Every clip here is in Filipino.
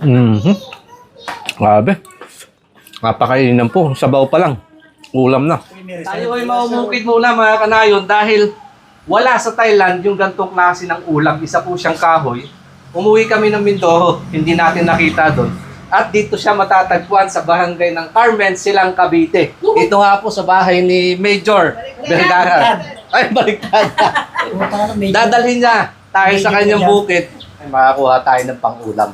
Mhm. Grabe. Napakaininan po. Sabaw pa lang. Ulam na. Tayo ay maumukit muna mga kanayon dahil wala sa Thailand yung gantong klase ng ulam. Isa po siyang kahoy. Umuwi kami ng Mindoro, hindi natin nakita doon. At dito siya matatagpuan sa barangay ng Carmen, Silang Cavite. Ito nga po sa bahay ni Major Vergara. Ay, baliktad. Dadalhin niya tayo sa kanyang bukit. Ay, makakuha tayo ng pangulam.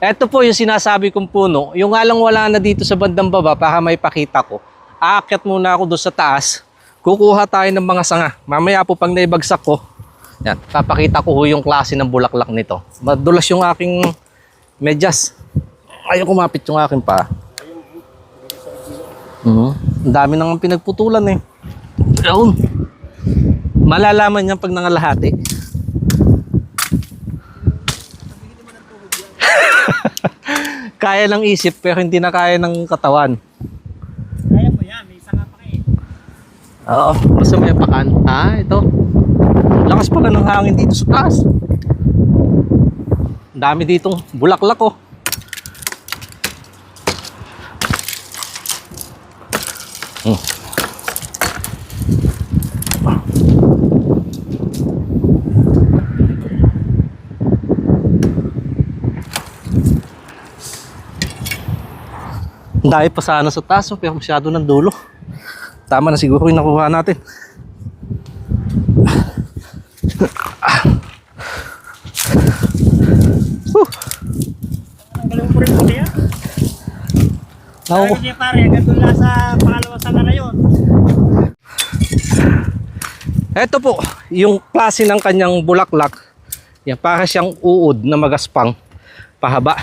Ito po yung sinasabi kong puno. Yung nga lang wala na dito sa bandang baba para may pakita ko. Aakyat muna ako doon sa taas. Kukuha tayo ng mga sanga. Mamaya po pag naibagsak ko, yan, papakita ko ho yung klase ng bulaklak nito. Madulas yung aking medyas. Ayaw kumapit yung aking pa. Mhm. Ang dami nang pinagputulan eh. Ayun. Malalaman niyan pag nangalahati. Kaya ng isip pero hindi na kaya ng katawan. Kaya mo yan, may isa nga pa kayo. Oo, basta may pakan. Ah, ito. Lakas pala ng hangin dito sa taas. Ang dami ditong bulaklak oh. Dami pa sana sa taas, oh, pero masyado ng dulo. Tama na siguro yung nakuha natin. Ang mo rin po niya. Naku- Sabi niya pare, hanggang doon lang sa pangalawa sana na yun. Ito po, yung klase ng kanyang bulaklak. Yan, para siyang uod na magaspang. Pahaba.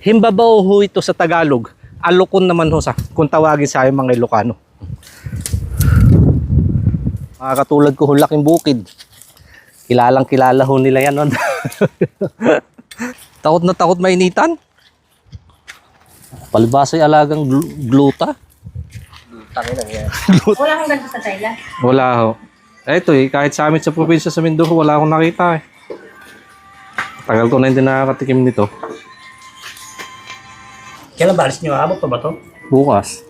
Himbabaw ho ito sa Tagalog. Alukon naman ho sa, kung tawagin sa amin mga Ilocano. Mga katulad ko laking bukid. Kilalang kilala ho nila yan. nun. takot na takot mainitan. Palibasa ay alagang glu- gluta. Wala kang ganito sa Thailand. Wala ho. Eto eh, kahit sa amin sa probinsya sa Mindoro, wala akong nakita eh. Tagal ko na hindi nakakatikim nito. Kailan balis niyo? Abot pa ba to? Bukas.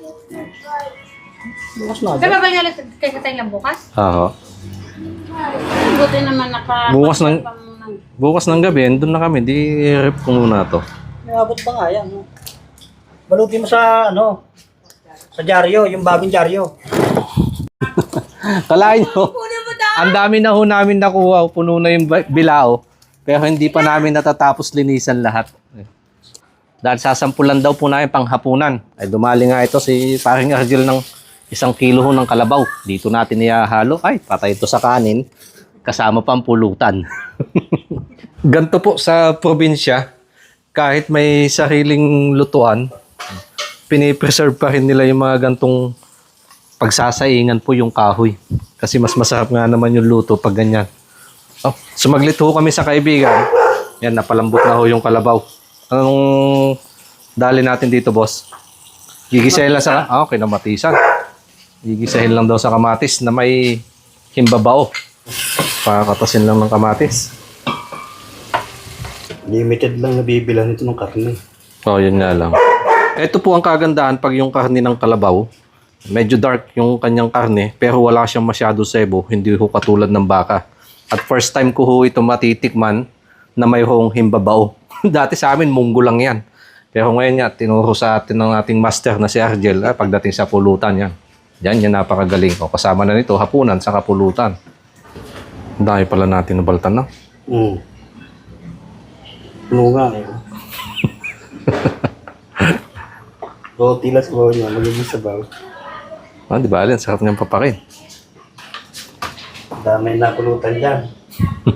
Bukas na. Kaya ba niya kayo sa Thailand bukas? Oo. Buti naman naka... Bukas ng- Bukas ng gabi, doon na kami. Di rep ko muna to. May abot pa nga yan. no? Mo sa ano, sa dyaryo, yung bagong dyaryo. Kalain nyo, ang dami na ho namin nakuha. Puno na yung ba- bilao. Pero hindi pa namin natatapos linisan lahat. Dahil sasampulan daw po namin panghapunan. Ay dumali nga ito si paring Argel ng isang kilo ho ng kalabaw. Dito natin ihahalo. Ay, patay ito sa kanin. Kasama pang pulutan. Ganto po sa probinsya, kahit may sariling lutuan, pinipreserve pa rin nila yung mga gantong pagsasaingan po yung kahoy. Kasi mas masarap nga naman yung luto pag ganyan. Oh, sumaglit ho kami sa kaibigan. Yan, napalambot na ho yung kalabaw. Anong dali natin dito, boss? Gigisahin lang sa... Ah, okay, namatisan. Gigisahin lang daw sa kamatis na may himbabao. Pakakatasin lang ng kamatis. Limited lang nabibilan nito ng karne. Oh, yun nga lang. Ito po ang kagandahan pag yung karne ng kalabaw. Medyo dark yung kanyang karne, pero wala siyang masyado sebo, hindi ho katulad ng baka. At first time ko ho ito matitikman na mayroong himbabao. Dati sa amin, munggo lang yan. Pero ngayon nga, tinuro sa atin ng ating master na si Argel, ah, pagdating sa pulutan yan. Yan, yan napakagaling. O, kasama na nito, hapunan sa kapulutan. Dami pala natin nabaltan na. Mm. Ano nga eh. Oo, tilas ko niya. Magiging sabaw. Ah, di ba, Alin? Sarap niyang papakin. Damay na pulutan dyan.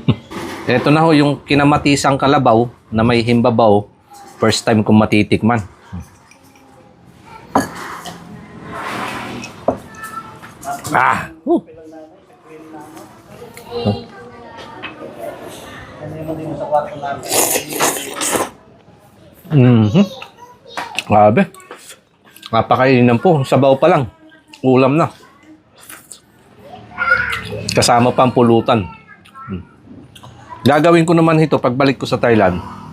Ito na ho yung kinamatisang kalabaw na may himbabaw. First time kong matitikman. Ah! Uh. Mhm. Grabe. Napakaininan po. Sabaw pa lang. Ulam na. Kasama pa ang pulutan. Gagawin ko naman ito pagbalik ko sa Thailand.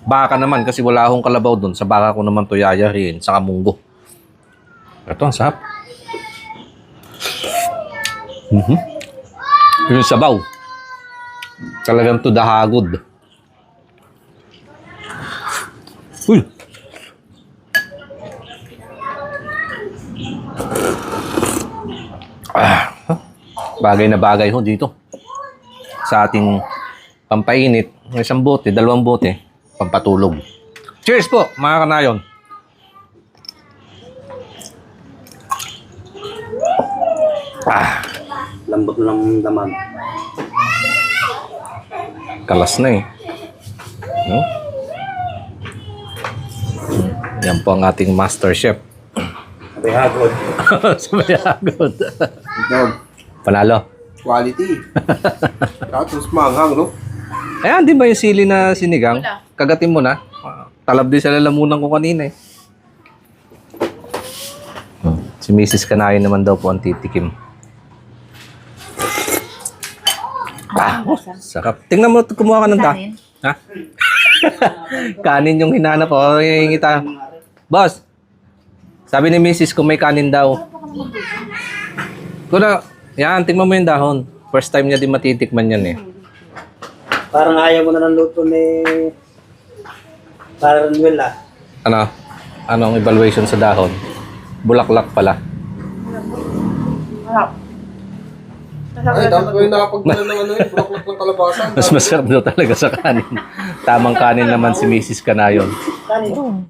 Baka naman kasi wala akong kalabaw doon. Sa baka ko naman to yayarin sa kamunggo. Ito ang sarap. Mhm. Yung sabaw. Talagang to dahagod. Uy! Ah, bagay na bagay ho dito. Sa ating pampainit, isang bote, dalawang bote, pampatulog. Cheers po, mga kanayon. Ah, Lambot na ng daman. kalas na eh. No? Yan po ang ating master chef. Sabi hagod. Sumayagod. Dog. Panalo. Quality. Tapos manghang, no? Ayan, di ba yung sili na sinigang? Kagatin mo na. Talab din sa lalamunan ko kanina eh. Hmm. Si Mrs. Kanayo naman daw po ang titikim. Ah, oh, sarap. Tingnan mo, kumuha ka ng da. Kanin? Ha? kanin yung hinanap ko. Oh, yung kita. Boss, sabi ni Mrs. kung may kanin daw. Kuna, yan, tingnan mo yung dahon. First time niya din matitikman yan eh. Parang ayaw mo na ng luto ni... Parang Manuel ah. ano, anong evaluation sa dahon? Bulaklak pala. Ay, dapat ko yung nakapagpala ng ano yun. Bulaklak ng kalabasan. Mas masarap daw talaga sa kanin. Tamang kanin naman si Mrs. Kanayon. Kanin.